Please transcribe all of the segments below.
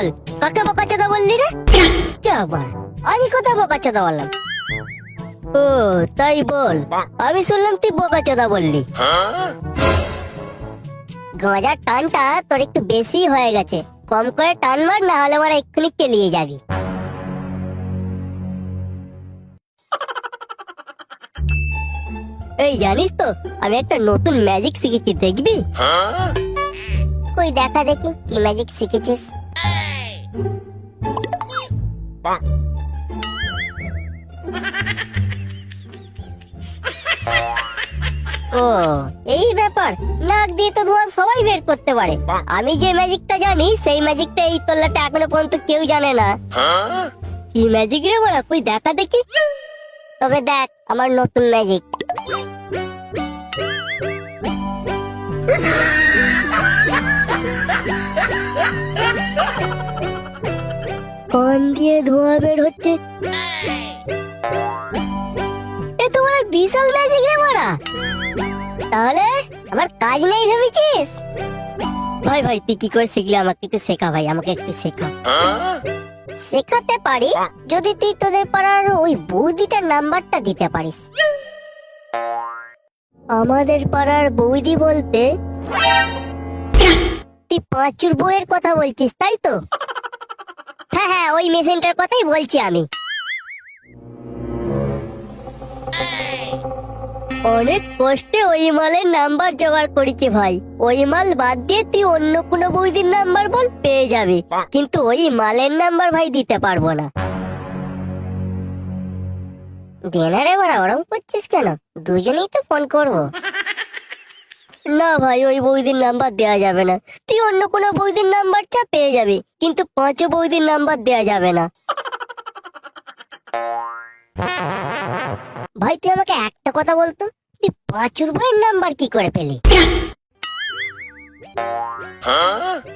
বল কাকে বোকাচোদা বললি রে? আমি কোথায় বোকাচোদা বললাম। ও তাই বল আমি শুনলাম তুই বোকাচোদা বললি। গাঁজার টানটা তোর একটু বেশি হয়ে গেছে। কম করে টান মার না হলে আমার এক্ষুনি কেলিয়ে যাবি। এই জানিস তো আমি একটা নতুন ম্যাজিক শিখেছি দেখবি? কই দেখা দেখি কি ম্যাজিক শিখেছিস? ও এই ব্যাপার। নাক দিয়ে তো ধোঁয়া সবাই বের করতে পারে। আমি যে ম্যাজিকটা জানি সেই ম্যাজিকটা এই তল্লাটা এখনও পর্যন্ত কেউ জানে না। কি ম্যাজিক রে বড়া কই দেখা দেখি? তবে দেখ আমার নতুন ম্যাজিক। ধোঁয়া বের হচ্ছে। এ তো বড় বিশাল ম্যাজিক রে বড়া তাহলে আমার কাজ নেই ভেবেছিস? ভাই ভাই, তুই কি করে শিখলি আমাকে একটু শেখা, ভাই, আমাকে একটু শেখা। শেখাতে পারি যদি তুই তোদের পাড়ার ওই বৌদিটার নাম্বারটা দিতে পারিস। আমাদের পাড়ার বৌদি বলতে, তুই পাঁচুর বইয়ের কথা বলছিস, তাই তো? হ্যাঁ হ্যাঁ ওই মেশিনটার কথাই বলছি আমি। অনেক কষ্টে ওই মালের নাম্বার জোগাড় করেছি ভাই। ওই মাল বাদ দিয়ে তুই অন্য কোনো বৌদির নাম্বার বল, পেয়ে যাবি। কিন্তু ওই মালের নাম্বার ভাই দিতে পারব না। দেনারে বাড়া ওরম করছিস কেন? দুজনেই তো ফোন করব। না ভাই, ওই বৌদির নাম্বার দেওয়া যাবে না। তুই অন্য কোনো বৌদির নাম্বার চা পেয়ে যাবি, কিন্তু পাঁচও বৌদির নাম্বার দেওয়া যাবে না। ভাই, তুই আমাকে একটা কথা বলতো? তুই পাঁচুর ভাইয়ের নাম্বার কি করে পেলি?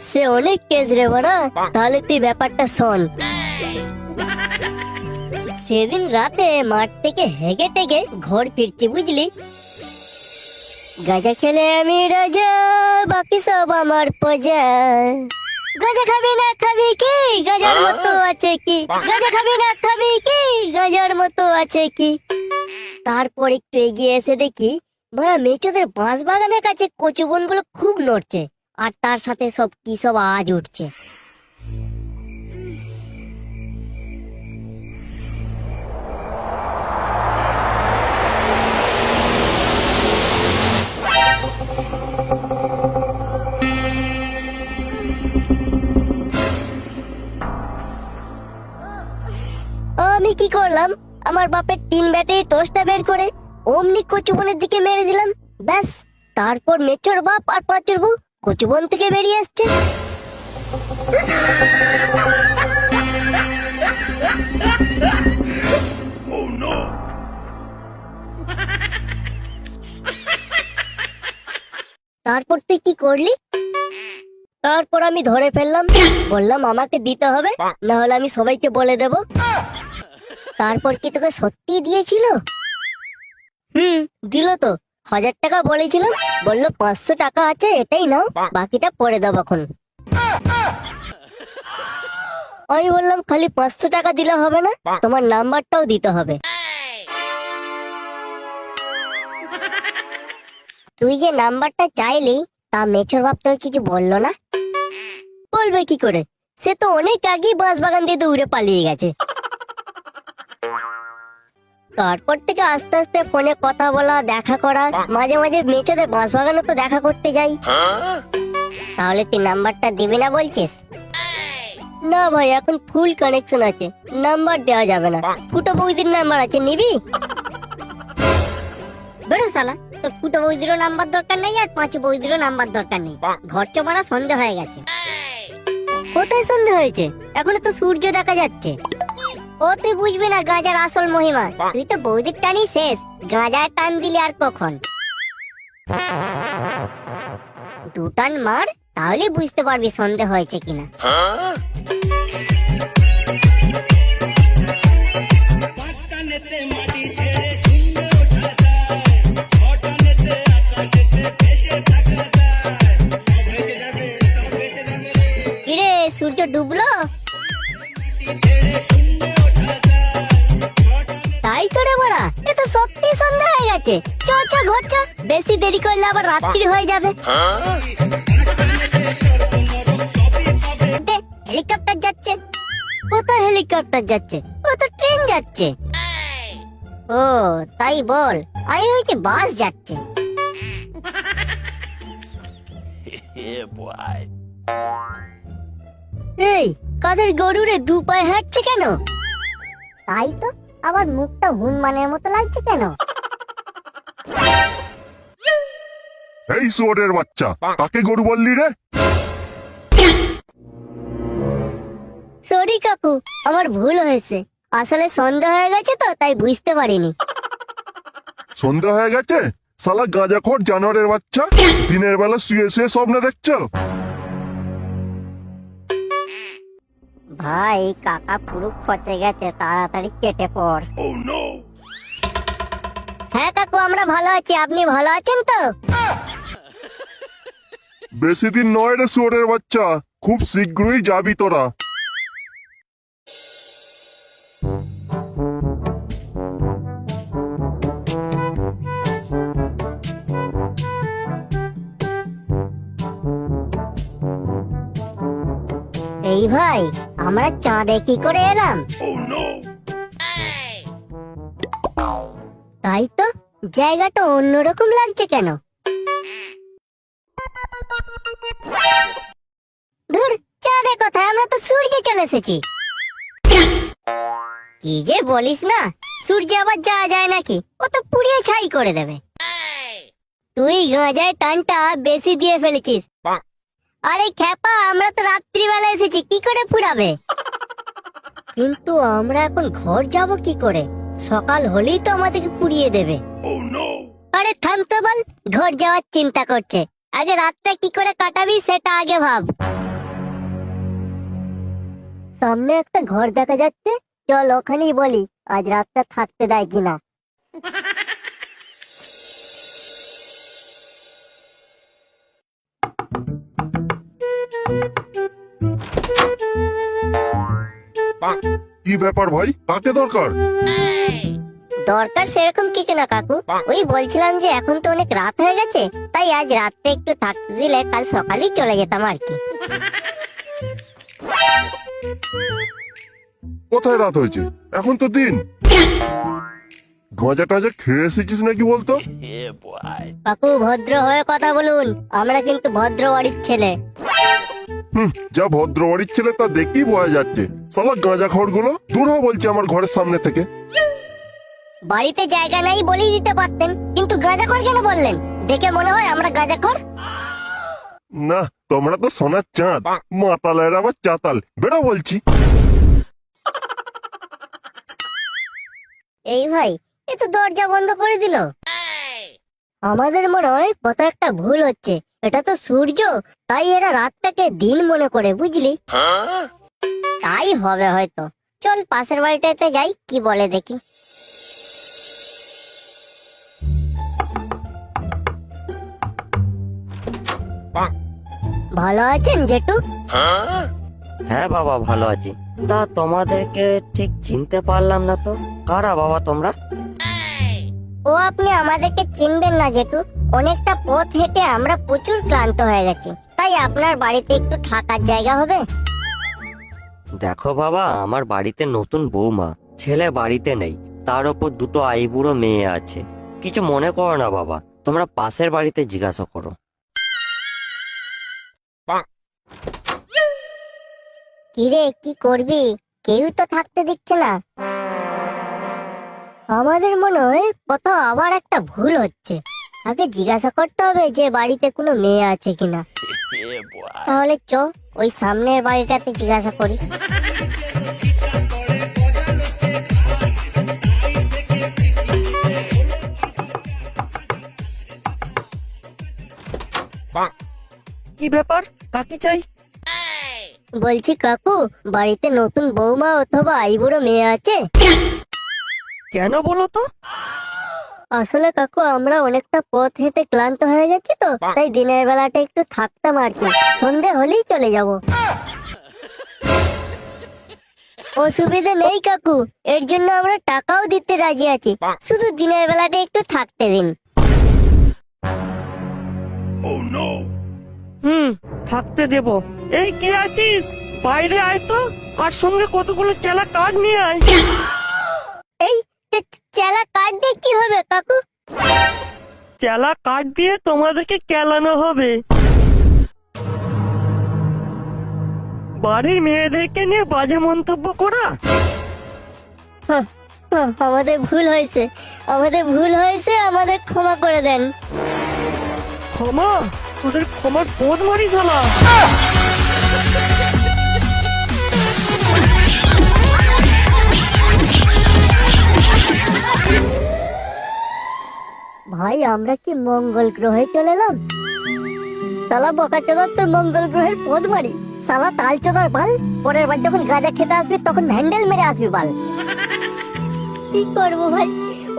সে অনেক কেস রে বড়া। তাহলে তুই ব্যাপারটা শোন। সেদিন রাতে মাঠ থেকে হেগে টেগে ঘর ফিরছি, বুঝলি? গাঁজা খেলে আমি রাজা বাকি সব আমার প্রজা। গাঁজা খাবি না খাবি কি? গাজার মতো আছে কি? গাঁজা খাবি না খাবি কি? গাজার মতো আছে কি? তারপর একটু এগিয়ে এসে দেখি বড়া মেচোদের বাঁশ বাগানের কাছে কচু বনগুলো খুব নড়ছে আর তার সাথে সব কি সব আওয়াজ উঠছে। আমি কি করলাম? আমার বাপের তিন ব্যাটে টোস্টটা বের করে অমনি কচুবনের দিকে মেরে দিলাম। ব্যাস তারপর মেচোর বাপ আর পাঁচুর বউ কচুবন থেকে বেরিয়ে আসছে। তারপর তুই কি করলি? তারপর আমি ধরে ফেললাম। বললাম আমাকে দিতে হবে না হলে আমি সবাইকে বলে দেব। তারপর কি তোকে সত্যি দিয়েছিল? হুম, দিল তো। হাজার টাকা বলেছিলাম। বলল, পাঁচশো টাকা আছে, এটাই নাও, বাকিটা পরে দেবো এখন। আমি বললাম, খালি পাঁচশো টাকা দিলে হবে না, তোমার নাম্বারটাও দিতে হবে। তুই যে নাম্বারটা চাইলি, তা মেছর বাপ তোকে কিছু বলল না? বলবে কি করে? সে তো অনেক আগেই বাঁশ বাগান দিয়ে দৌড়ে পালিয়ে গেছে। তারপর থেকে আস্তে আস্তে ফোনে কথা বলা, দেখা করা, মাঝে মাঝে মেচোদের বাঁশ বাগানে তো দেখা করতে যাই। তাহলে তুই নাম্বারটা দিবি না বলছিস? না ভাই, এখন ফুল কানেকশন আছে। নাম্বার দেওয়া যাবে না। ফুটো বৌদির নাম্বার আছে, নিবি? বেরো শালা, তোর ফুটো বৌদিরও নাম্বার দরকার নেই আর পাঁচ বৌদিরও নাম্বার দরকার নেই। ঘর চোপাড়া সন্ধে হয়ে গেছে। কোথায় সন্ধে হয়েছে? এখনও তো সূর্য দেখা যাচ্ছে। ও তুই বুঝবি না গাঁজার আসল মহিমা। তুই তো বৌদির টানি শেষ। গাঁজার টান দিলি আর কখন? দু টান মার তাহলে বুঝতে পারবি সন্দেহ হয়েছে কিনা। মাটি বেশি দেরি করলে আবার রাত্রি হয়ে যাবে। হেলিকপ্টার যাচ্ছে। কোথায় হেলিকপ্টার যাচ্ছে? ও তো ট্রেন যাচ্ছে। ও, তাই বল। আমি হয়েছে বাস যাচ্ছে। এই, কাদের গরুরে দু পায়ে হাঁটছে কেন? তাই তো, আবার মুখটা হনুমানের মতো লাগছে কেন? এই শুয়োরের বাচ্চা কাকে গরু বললি রে? সরি কাকু আমার ভুল হয়েছে। আসলে সন্ধ্যা হয়ে গেছে তো তাই বুঝতে পারিনি। সন্ধ্যা হয়ে গেছে? সালা গাঁজাখোর জানোয়ারের বাচ্চা দিনের বেলা শুয়ে শুয়ে স্বপ্ন দেখছ? ভাই কাকা পুরো খচে গেছে তাড়াতাড়ি কেটে পড়। হ্যাঁ কাকু আমরা ভালো আছি আপনি ভালো আছেন তো? বেশি দিন নয় রে শুয়োরের বাচ্চা খুব শীঘ্রই যাবি তোরা। এই ভাই আমরা চাঁদে কি করে এলাম? তাই তো জায়গাটা অন্যরকম লাগছে কেন? ধুর চাঁদে কোথায় আমরা তো সূর্যে চলে এসেছি। কি যে বলিস না সূর্যে আবার যাওয়া যায় নাকি? ও তো পুড়িয়ে ছাই করে দেবে। তুই গাঁজায় টানটা বেশি দিয়ে ফেলেছিস। আরে খ্যাপা আমরা তো রাত্রিবেলা এসেছি কি করে পুরাবে কিন্তু আমরা এখন ঘর যাব কি করে? সকাল হলেই তো আমাদেরকে পুড়িয়ে দেবে। আরে থাম তো বল ঘর যাওয়ার চিন্তা করছে। আগে রাতটা কি করে কাটাবি সেটা আগে ভাব। সামনে একটা ঘর দেখা যাচ্ছে চল ওখানেই বলি আজ রাতটা থাকতে দেয় কিনা। কি ব্যাপার ভাই? কাকে দরকার? দরকার সেরকম কিছু না কাকু। ওই বলছিলাম যে এখন তো অনেক রাত হয়ে গেছে তাই আজ রাতটা একটু থাকতে দিলে কাল সকালেই চলে যেতাম আর কি। কোথায় রাত হয়েছে? এখন তো দিন। গাঁজা টাজা খেয়ে এসেছিস নাকি বলতো? কাকু ভদ্র হয়ে কথা বলুন। আমরা কিন্তু ভদ্র বাড়ির ছেলে। হুম যা ভদ্র বাড়ির ছেলে তা দেখেই বোঝা যাচ্ছে। সালা গাঁজা খড়গুলো দূর বলছে আমার ঘরের সামনে থেকে। বাড়িতে জায়গা নাই বলেই দিতে পারতেন কিন্তু গাঁজাখড় কেন বললেন? দেখে মনে হয় আমরা গাঁজাখড় না তোমরা তো সোনার চাঁদ মাতালের আবার চাতাল বেরো বলছি। এই ভাই এ তো দরজা বন্ধ করে দিল। আমাদের মনে হয় কত একটা ভুল হচ্ছে। এটা তো সূর্য তাই এরা রাতটাকে দিন মনে করে বুঝলি? তাই হবে হয়তো। চল পাশের বাড়িটাতে যাই কি বলে দেখি। ভালো আছেন জেঠু? হ্যাঁ বাবা ভালো আছি। তা তোমাদেরকে ঠিক চিনতে পারলাম না তো। কারা বাবা তোমরা? ও আপনি আমাদেরকে চিনবেন না জেঠু। অনেকটা পথ হেঁটে আমরা প্রচুর ক্লান্ত হয়ে গেছি। তাই আপনার বাড়িতে একটু থাকার জায়গা হবে? দেখো বাবা আমার বাড়িতে নতুন বৌমা। ছেলে বাড়িতে নেই। তার ওপর দুটো আইবুড়ো মেয়ে আছে। কিছু মনে করো না বাবা। তোমরা পাশের বাড়িতে জিজ্ঞাসা করো। কিরে কি করবি? কেউ তো থাকতে দিচ্ছে না। আমাদের মনে হয় কোথাও আবার একটা ভুল হচ্ছে। আগে জিজ্ঞাসা করতে হবে যে বাড়িতে কোনো মেয়ে আছে কিনা। তাহলে চ ওই সামনের বাড়িটাতে জিজ্ঞাসা করি। কি ব্যাপার? কাকে চাই? বলছি কাকু বাড়িতে নতুন বৌমা অথবা আইবুড়ো মেয়ে আছে? কেন বলো তো? আসলে কাকু আমরা অনেকটা পথ হেঁটে ক্লান্ত হয়ে গেছি তো তাই দিনের বেলাটা একটু থাকতাম আর কি। সন্ধে হলেই চলে যাব। অসুবিধা নেই কাকু এর জন্য আমরা টাকাও দিতে রাজি আছি। শুধু দিনের বেলাটা একটু থাকতে দিন। হুম থাকতে দেব। এই কে আছিস? বাইরে আয় তো। আর সঙ্গে কতগুলো চেলা কাঠ নিয়ে আয়। এই চেলা কাঠ দিয়ে কি হবে কাকু? চেলা কাঠ দিয়ে তোমাদেরকে কেলানো হবে। বাড়ির মেয়েদেরকে নিয়ে বাজে মন্তব্য করা? আমাদের ভুল হয়েছে। আমাদের ভুল হয়েছে আমাদের ক্ষমা করে দেন। ক্ষমা? তোদের ক্ষমার বোধ মারি শালা। ভাই, আমরা কি মঙ্গল গ্রহে চলে এলাম? সালা বকা চোদার তোর মঙ্গল গ্রহের পদ মারি সালা তাল চোদার বাল, পরের বার যখন গাঁজা খেতে আসবি, তখন হ্যান্ডেল মেরে আসবি বাল। কি করব ভাই?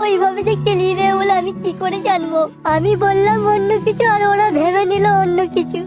ওইভাবে যে কেলিয়ে দেবে বলে আমি কি করে জানব? আমি বললাম অন্য কিছু আর ওরা ভেবে নিল অন্য কিছু।